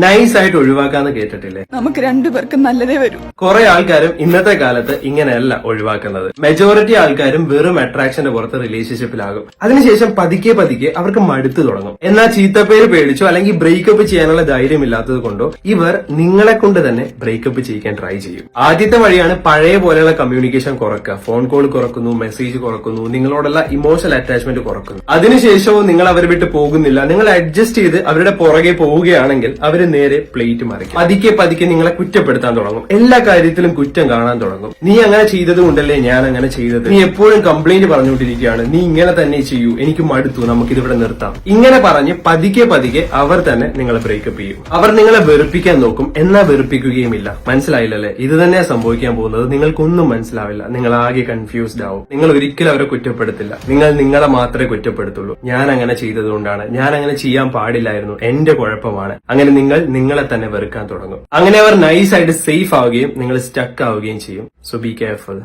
Nice ആയിട്ട് ഒഴിവാക്കാന്ന് കേട്ടിട്ടില്ലേ? നമുക്ക് രണ്ടുപേർക്കും നല്ലതേ വരും. കുറെ ആൾക്കാരും ഇന്നത്തെ കാലത്ത് ഇങ്ങനെയല്ല ഒഴിവാക്കുന്നത്. മെജോറിറ്റി ആൾക്കാരും വെറും അട്രാക്ഷന്റെ പുറത്ത് റിലേഷൻഷിപ്പിലാകും അതിനുശേഷം പതുക്കെ പതുക്കെ അവർക്ക് മടുത്തു തുടങ്ങും. എന്നാൽ ചീത്തപ്പേര് പേടിച്ചോ അല്ലെങ്കിൽ ബ്രേക്കപ്പ് ചെയ്യാനുള്ള ധൈര്യം ഇല്ലാത്തത് കൊണ്ടോ ഇവർ നിങ്ങളെ കൊണ്ട് തന്നെ ബ്രേക്കപ്പ് ചെയ്യിക്കാൻ ട്രൈ ചെയ്യും. ആദ്യത്തെ വഴിയാണ് പഴയ പോലെയുള്ള കമ്മ്യൂണിക്കേഷൻ കുറക്കുക. ഫോൺ കോൾ കുറക്കുന്നു മെസ്സേജ് കുറക്കുന്നു നിങ്ങളോടുള്ള ഇമോഷണൽ അറ്റാച്ച്മെന്റ് കുറക്കുന്നു. അതിനുശേഷവും നിങ്ങൾ അവരെ വിട്ട് പോകുന്നില്ല. നിങ്ങൾ അഡ്ജസ്റ്റ് ചെയ്ത് അവരുടെ പുറകെ പോവുകയാണെങ്കിൽ അവർ നേരെ പ്ലേറ്റ് മറിക്കും. പതിക്കെ പതിക്കെ നിങ്ങളെ കുറ്റപ്പെടുത്താൻ തുടങ്ങും. എല്ലാ കാര്യത്തിലും കുറ്റം കാണാൻ തുടങ്ങും. നീ അങ്ങനെ ചെയ്തത് കൊണ്ടല്ലേ ഞാൻ അങ്ങനെ ചെയ്തത്? നീ എപ്പോഴും കംപ്ലൈന്റ് പറഞ്ഞുകൊണ്ടിരിക്കുകയാണ്. നീ ഇങ്ങനെ തന്നെ ചെയ്യൂ. എനിക്ക് മടുത്തു. നമുക്ക് ഇതിവിടെ നിർത്താം. ഇങ്ങനെ പറഞ്ഞ് പതിക്കെ പതിക്കെ അവർ തന്നെ നിങ്ങളെ ബ്രേക്കപ്പ് ചെയ്യും. അവർ നിങ്ങളെ വെറുപ്പിക്കാൻ നോക്കും. എന്നാ വെറുപ്പിക്കുകയുമില്ല. മനസ്സിലായില്ലല്ലേ? ഇത് തന്നെ സംഭവിക്കാൻ പോകുന്നത്. നിങ്ങൾക്കൊന്നും മനസ്സിലാവില്ല. നിങ്ങൾ ആകെ കൺഫ്യൂസ്ഡ് ആവും. നിങ്ങൾ ഒരിക്കലും അവരെ കുറ്റപ്പെടുത്തില്ല. നിങ്ങൾ നിങ്ങളെ മാത്രമേ കുറ്റപ്പെടുത്തുള്ളൂ. ഞാൻ അങ്ങനെ ചെയ്തതുകൊണ്ടാണ് ഞാൻ അങ്ങനെ ചെയ്യാൻ പാടില്ലായിരുന്നു. എന്റെ കുഴപ്പമാണ്. അങ്ങനെ നിങ്ങൾ നിങ്ങളെ തന്നെ വെറുക്കാൻ തുടങ്ങും. അങ്ങനെ അവർ നൈസ് ആയിട്ട് സേഫ് ആവുകയും നിങ്ങൾ സ്റ്റക്ക് ആവുകയും ചെയ്യും. So be careful